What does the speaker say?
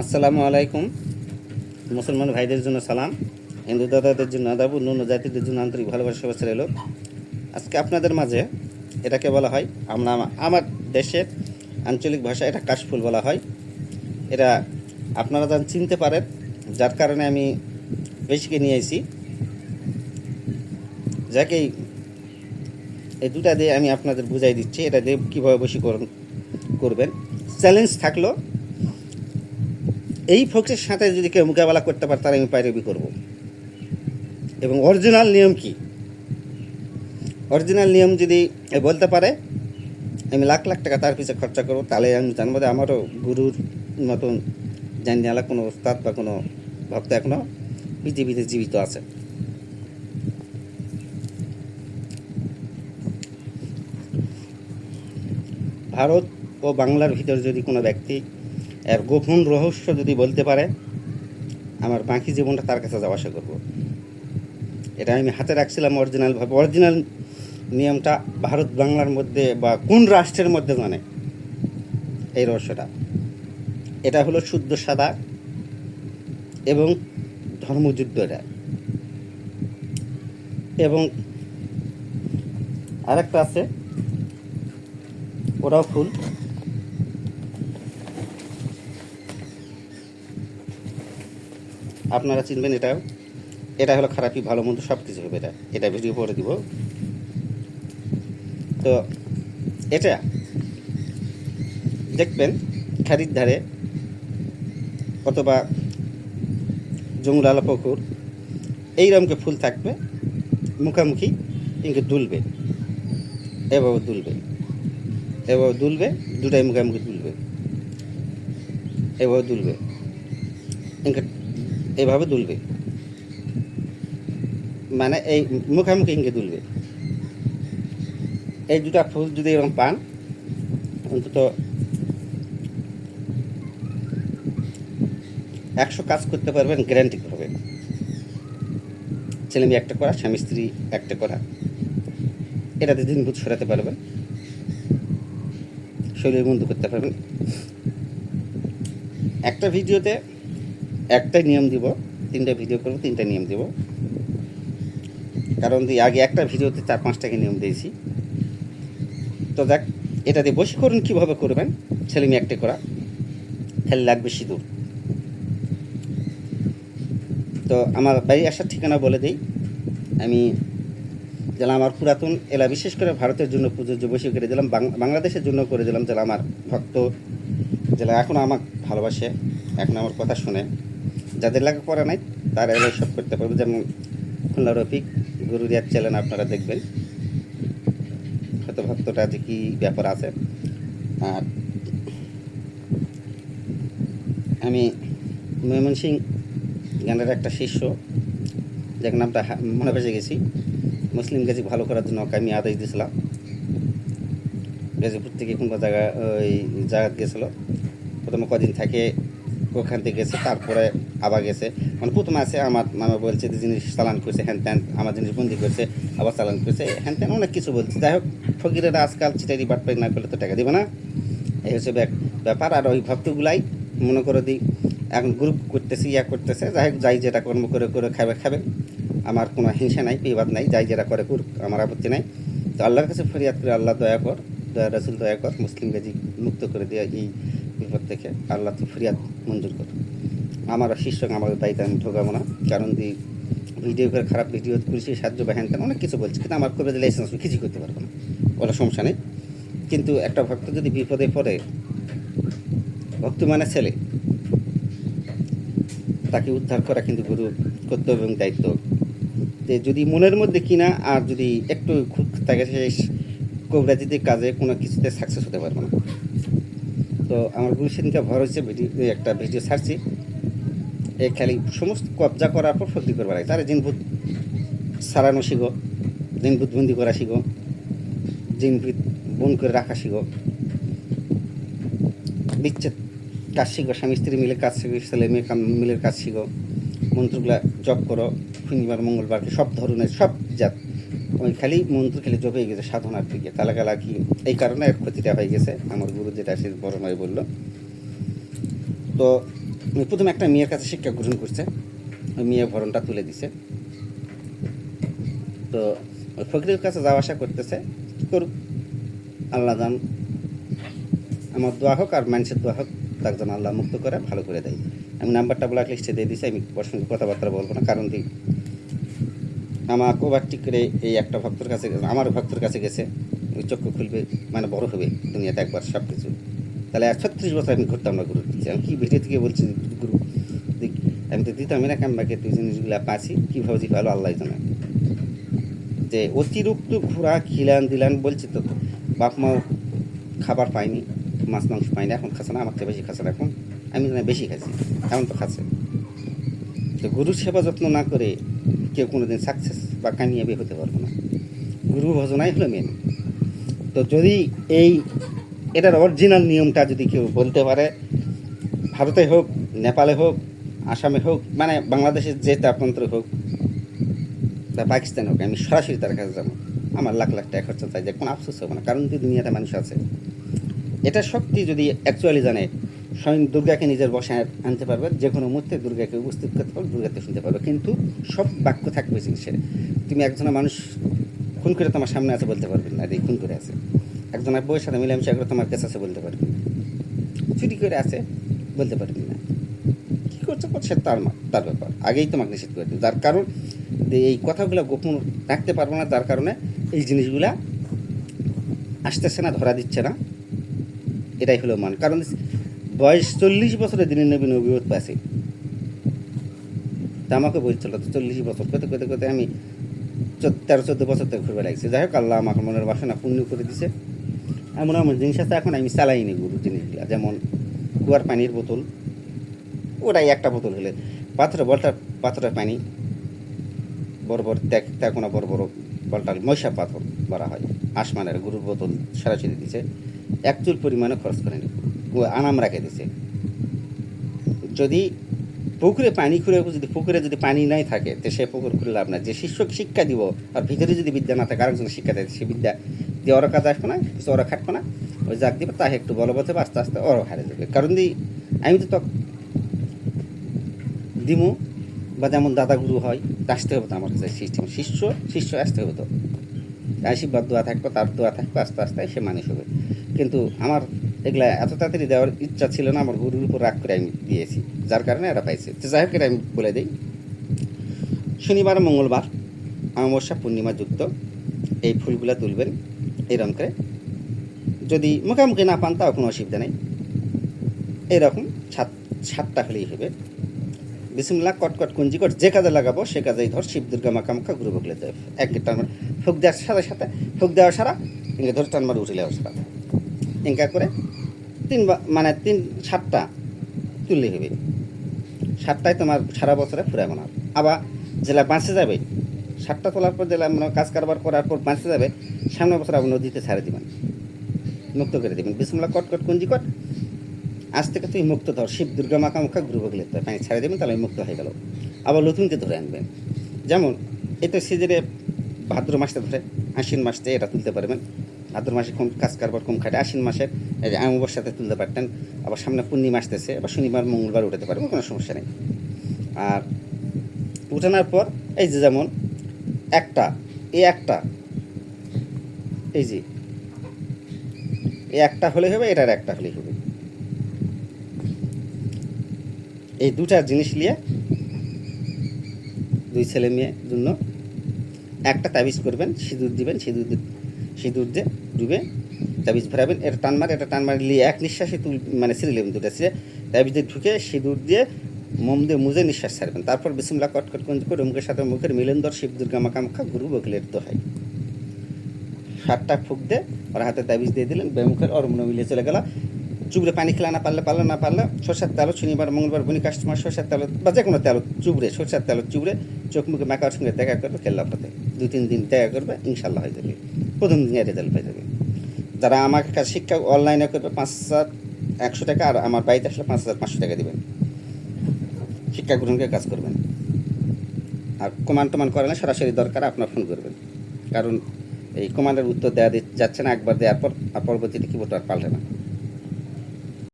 আসসালামু আলাইকুম। মুসলমান ভাইদের জন্য সালাম, হিন্দু দাদাদের জন্য আদাব অন্য জাতিদের জন্য আন্তরিক ভালোবাসা, শুভেচ্ছা রইল। আজকে আপনাদের মাঝে এটাকে বলা হয়, আমরা আমার দেশের আঞ্চলিক ভাষা এটা কাশফুল বলা হয়। এটা আপনারা যেন চিনতে পারেন, যার কারণে আমি বেশিকে নিয়ে এসেছি যাকেই এই দুটা দিয়ে আমি আপনাদের বুঝাই দিচ্ছি, এটা দিয়ে কীভাবে বশীকরণ করবেন। চ্যালেঞ্জ থাকল এই ফোক্সের সাথে যদি কেউ মোকাবেলা করতে পারে, তাহলে আমি পাইরবি করব। এবং অরিজিনাল নিয়ম কি? অরিজিনাল নিয়ম যদি বলতে পারে, আমি লাখ লাখ টাকা তার পিছনে খরচা করব, তাহলে আমি জানব যে আমারও গুরুর মতন জানি না, কোনো ওস্তাদ বা কোনো ভক্ত এখনও পৃথিবীতে জীবিত আছে। ভারত ও বাংলার ভিতর যদি কোনো ব্যক্তি এর গোপন রহস্য যদি বলতে পারে, আমার বাকি জীবনটা তার কাছে যাওয়া আসা করব। এটা আমি হাতে রাখছিলাম অরিজিনালভাবে অরিজিনাল নিয়মটা ভারত বাংলার মধ্যে বা কোন রাষ্ট্রের মধ্যে জানে এই রহস্যটা। এটা হলো শুদ্ধ সাদা এবং ধর্মযুদ্ধ এটা এবং আরেকটা আছে, ওরাও ফুল। আপনারা চিনবেন এটাও। এটা হলো খারাপই ভালো মন্দ সব কিছু হবে এটা। এটা ভিডিও পরে দিব। তো, এটা দেখবেন খারির ধারে অথবা জঙ্গলালা পুকুর, এই এইরকমকে ফুল থাকবে, মুখামুখি ইনকে দুলবে, এভাবে দুলবে এভাবে দুলবে, দুটাই মুখামুখি দুলবে, এভাবে দুলবে ইনকে এভাবে দুলবে। মানে এই মুখামুখি ইঙ্গে দুলবে। এই দুটা ফুল যদি এরকম পান, অন্তত একশো কাজ করতে পারবেন গ্যারান্টি করবে। ছেলে মেয়ে একটা করা, স্বামী স্ত্রী একটা করা, এটাতে দিন ভূত সরাতে পারবেন। শরীর বন্ধু করতে পারবেন। একটা ভিডিওতে একটাই নিয়ম দিব, তিনটা ভিডিও করব, তিনটা নিয়ম দিব। কারণ দিয়ে আগে একটা ভিডিওতে চার পাঁচটাকে নিয়ম দিয়েছি। তো দেখ, এটা দিয়ে বশীকরণ কীভাবে করবেন, ছেলে মেয়ে একটা করা খেলে লাগবে সিঁদুর। তো আমার বাড়ি আসার ঠিকানা বলে দিই। আমি যেন আমার পুরাতন এলা, বিশেষ করে ভারতের জন্য প্রযোজ্য বসে করে দিলাম বাংলাদেশের জন্য করে দিলাম যেন আমার ভক্ত, যারা এখনও আমাকে ভালোবাসে, এখন আমার কথা শুনে। যাদের লেখাপড়া নাই, তারা এলে সব করতে পারবে। যেমন খুলনা রফিক গুরু রিয়াদ চ্যানেল আপনারা দেখবেন। হয়তো ভক্তটা যে কী ব্যাপার আছে। আর আমি ময়মনসিং গানের একটা শিষ্য, যার নামটা মনে বেঁচে গেছি। মুসলিম গেছি ভালো করার জন্য আমি আদেশ দিয়েছিলাম। গাজীপুর থেকে কোনো জায়গা ওই জায়গা গেছিল। প্রথমে কদিন থাকে ওখান থেকে গেছে, তারপরে আবার গেছে। মানে প্রথম আছে আমার মামা বলছে যে জিনিস চালান করছে, হ্যান ত্যান, আমার জিনিস বন্দি করছে, আবার চালান করছে, হ্যান ত্যান অনেক কিছু বলছে। যাই হোক, ফকিরেরা আজকাল চিটারি বাটপাই না করলে তো টাকা দেবে না। এই হচ্ছে ব্যাপার। আর ওই ভক্তগুলাই, মনে করে দিই, এখন গ্রুপ করতেছে, ইয়া করতেছে, যাই হোক, যাই যেটা কর্ম করে করে খাবে খাবে। আমার কোনো হিংসা নাই, বিবাদ নাই, যাই যেটা করে করুক, আমার আপত্তি নাই। তো আল্লাহর কাছে ফরিয়াদ করে, আল্লাহ দয়া কর, দয়া রাসুল দয়া কর মুসলিম গাজি মুক্ত করে দেওয়া এই বিপদ থেকে, আল্লাহ তো ফরিয়াদ মঞ্জুর কর আমার শিষ্য আমার বাড়িতে আমি ঢোকাবো না। কারণ দি ভিডিও করে খারাপ ভিডিও করেছি, সাহায্য বা হ্যান অনেক কিছু বলছে, কিন্তু আমার করে লাইসেন্স কিছুই করতে পারব না। ওটা সমস্যা নেই। কিন্তু একটা ভক্ত যদি বিপদে পড়ে, ভক্ত মানে ছেলে। তাকে উদ্ধার করা কিন্তু গুরু কর্তব্য এবং দায়িত্ব। যে যদি মনের মধ্যে কিনা আর যদি একটু খুঁত থাকে সেই কবিরাজিতে কাজে কোনো কিছুতে সাকসেস হতে পারবে না। তো আমার গুরু সেদিনকে ভর হয়েছে ভিডিও, একটা ভিডিও ছাড়ছি। এই খালি সমস্ত কবজা করার পর ফক্তি করবার লাগে তারা জিনভূত সারানো শিখো, জিনভূত বন্দি করা শিখো, জিনভূত বন করে রাখা শিখো। বিচ্ছেদ কাজ শিখো, স্বামী স্ত্রী মিলে কাজ শিখো, ছেলে মেয়ে কাম- মিলে কাজ শিখো। মন্ত্রগুলা জপ করো, শনিবার মঙ্গলবারকে সব ধরনের, সব জাত। ওই খালি মন্ত্র খালি জপ হয়ে গেছে, সাধনার দিকে। তালাকালা কি? এই কারণে এর ক্ষতিটা হয়ে গেছে। আমার গুরু যেটা সে বড় মাই বলল। তো প্রথমে একটা মেয়ের কাছে শিক্ষা গ্রহণ করছে। ওই মেয়ে ভরণটা তুলে দিছে। তো ওই ফকিরের কাছে যাওয়া আসা করতেছে, কি করুক আল্লাহ দান আমার দোয়া হোক আর মানুষের দোয়া হোক, তার যেন আল্লাহ মুক্ত করে, ভালো করে দেয়। আমি নাম্বারটা ব্ল্যাক লিস্টে দিয়ে দিছি, আমি ওর সঙ্গে কথাবার্তা বলব না, কারণ কি? আমার ওভারটিক করে এই একটা ভক্তর কাছে আমার ভক্তর কাছে গেছে, ওই চক্ষু খুলবে মানে বড় হবে দুনিয়াতে একবার সব কিছু তাহলে ছত্রিশ বছর আমি ঘুরতাম না গুরু। দিচ্ছি আমি কি ভিডিও থেকে বলছি গুরু? আমি তো দিতাম না কামবাকে তুই জিনিসগুলো পাচ্ছি কীভাবে যে ভালো আল্লাহ জানে। যে অতিরিক্ত ঘোরা খিলান দিলান বলছি তো, বাপ মাও খাবার পায়নি, মাছ মাংস পাইনি এখন খাচ্ছে না চেয়ে বেশি খাচ্ছে না এখন। আমি না, বেশি খাচ্ছি, এখন তো খাচ্ছে। তো গুরুর সেবা যত্ন না করে কেউ কোনো দিন সাকসেস বা কামিয়াবি হতে পারব না। গুরু ভজনাই হলো মেন তো যদি এই এটার অরিজিনাল নিয়মটা যদি কেউ বলতে পারে, ভারতে হোক, নেপালে হোক, আসামে হোক মানে বাংলাদেশের যে তাপন্ত্রে হোক, বা পাকিস্তানে হোক, আমি সরাসরি তার কাছে যাব। আমার লাখ লাখ টাকা খরচা চাই যে কোনো আফসোস হবে না, কারণ কি দুনিয়াতে মানুষ আছে। এটা শক্তি যদি অ্যাকচুয়ালি জানে, স্বয়ং দুর্গাকে নিজের বসায় আনতে পারবে যে কোনো মুহূর্তে দুর্গাকে উপস্থিত করতে পারবে, দুর্গাকে শুনতে পারবে, কিন্তু সব বাক্য থাকবে জিনিসের তুমি একজনের মানুষ, খুন করে তোমার সামনে আছে বলতে পারবেন না এই খুন করে আছে। একজনের বউয়ের সাথে মিলেমিশে করে তোমার কাছে আছে বলতে পারবি। চুরি করে আছে বলতে পারবি না। কী করছে? করছে তার তার ব্যাপার। আগেই তোমাকে নিষেধ করে দিই যার কারণ এই কথাগুলো গোপন রাখতে পারব না, যার কারণে এই জিনিসগুলা আসতেছে না, ধরা দিচ্ছে না। এটাই হলো মান। কারণ বয়স চল্লিশ বছরে দিনের নবী নবীত পাশে তা আমাকে বলছিল তো চল্লিশ বছর করতে করতে করতে আমি তেরো, চোদ্দ বছর থেকে ঘুরবে লাগছে। যাই হোক, আল্লাহ আমাকে মনের বাসনা পূর্ণ করে দিছে। এমন এমন জিনিস আছে, এখন আমি চালাইনি গুরু জিনিসগুলো। যেমন কুয়ার পানির বোতল, ওটাই একটা বোতল হলে। পাথরে বলটার পাথরের পানি, বড় বড় ত্যাগ ত্যাগোনা বড় বড় বলটার ময়সা পাথর বলা হয়। আসমানের গরুর বোতল সরাসরি দিছে। এক চুল পরিমাণে খরচ করেনি। আনাম রাখে দিছে। যদি পুকুরে পানি খুঁড়ে যদি পুকুরে যদি পানি নাই থাকে, তো সে পুকুর খুলে লাভ না যে শিষ্যকে শিক্ষা দিব, আর ভিতরে যদি বিদ্যা না থাকে আরেকজন শিক্ষা দেয়, সে বিদ্যা দিয়ে ওরা কাজ আসবে না, কিছু ওরা খাটবে না ওই যাক দিবে তাহে একটু বলবৎ হবে আস্তে আস্তে ওরও হারে যাবে। কারণ দি, আমি তো তখন দিমু, বা যেমন দাদা গুরু হয়, আসতে হবে তো আমার কাছে সিস্টেম। শিষ্য শিষ্য আসতে হবে তো। আশীর্বাদ, দোয়া থাকবে, তার দোয়া থাকবে, আস্তে আস্তে সে মানুষ হবে। কিন্তু আমার এগুলা এত তাড়াতাড়ি দেওয়ার ইচ্ছা ছিল না, আমার গুরুর উপর রাগ করে আমি দিয়েছি। যার কারণে এরা পাইছে। তো যাই হোক, এটা আমি বলে দিই। শনিবার, মঙ্গলবার, অমাবস্যা, পূর্ণিমা যুক্ত। এই ফুলগুলা তুলবেন। এরকম করে। যদি মুখামুখি না পান, তাও কোনো অসুবিধা নেই। এরকম সাত সাতটা হলেই হবে। বিসমুল্লাহ, কটকট কুঞ্জি কট যে কাজে লাগাবো, সে কাজেই ধর শিব দুর্গা মাকামুখা গুরু বকলে দেব এক টান মার ফুক দেওয়ার সাথে সাথে ফুক দেওয়ার সারা ইঙ্গে ধর টান উঠে উঠিলে সারা। ইঙ্কা করে তিন মানে তিন সাতটা তুললে হবে। সাতটায় তোমার সারা বছরে ফুরায় মনে আবার জেলা বাঁচে যাবে। সাতটা তোলার পর জেলা মানে কাজ কারবার করার পর বাঁচে যাবে। সামনে বছর আবার নদীতে ছাড়ে দিবেন, মুক্ত করে দিবেন। বিসমুল্লাহ কটকট কুঞ্জি, কট। আজ থেকে তুই মুক্ত ধর, শিব, দুর্গা মাখা মুখা গুরু পানি ছাড়ে দেবেন, তাহলে মুক্ত হয়ে গেল। আবার নতুনকে ধরে আনবেন। যেমন তো সিজনে ভাদ্র মাসে ধরে, আশ্বিন মাসতে এটা তুলতে পারবেন। ভাদ্র মাসে কম কাজ কারবার কম খাটে, আশ্বিন মাসের এই যে অমাবস্যাতে তুলতে পারতেন, আবার সামনে পূর্ণিমা আসতেছে, আবার শনিবার, মঙ্গলবার উঠাতে পারবেন, কোনো সমস্যা নেই। আর উঠানোর পর, এই যে যেমন, একটা, এই একটা এই যে, একটা হলে হবে, এটার একটা হলেই হবে। এই দুটা জিনিস নিয়ে দুই ছেলে মেয়ের জন্য একটা তাবিজ করবেন, সিঁদুর দিবেন, সিঁদুর সিঁদুর দিয়ে ডুবে তাবিজ ভরাবেন। এটা টান মারে, এটা টান মারে নিয়ে এক নিঃশ্বাসে তুল মানে ছিঁড়ে নেবেন দুটা ছিঁড়ে তাবিজ দিয়ে ঢুকে সিঁদুর দিয়ে মোম দিয়ে মুজে নিঃশ্বাস ছাড়বেন। তারপর বিসমলা কটকট করে মুখের সাথে মুখের মিলনদর শিব দুর্গা মাকামাখা গুরু বকলের দোহাই। সাতটা ফুক দিয়ে ওর হাতে তাবিজ দিয়ে দিলেন বেমুখের ওর মিলিয়ে চলে গেল। চুবড়ে পানি খেলা না পারলে পারলে না পারলে, সরষের তেল শনিবার, মঙ্গলবার বনি কাস্টমার সরষের তেল, বা যে কোনো তেল চুবড়ে, সরষের তেল চুবড়ে, চোখ মুখে মাকার সঙ্গে দেখা করবে পাতে দুই তিন দিন দেখা করবে ইনশাল্লাহ হয়ে যাবে। প্রথম দিনে রেজাল্ট পেয়ে যাবে। যারা আমাকে কাছে শিক্ষা অনলাইনে করবে, পাঁচ হাজার একশো টাকা, আর আমার বাড়িতে আসলে পাঁচ হাজার পাঁচশো টাকা দেবেন। শিক্ষা গ্রহণকে কাজ করবেন। আর কমান্ড টমান করেন সরাসরি দরকার, আপনার ফোন করবেন। কারণ এই কমান্ডের উত্তর দেওয়া যাচ্ছে না একবার দেওয়ার পর পরবর্তীতে কিবোর্ড আর পাল্টে না।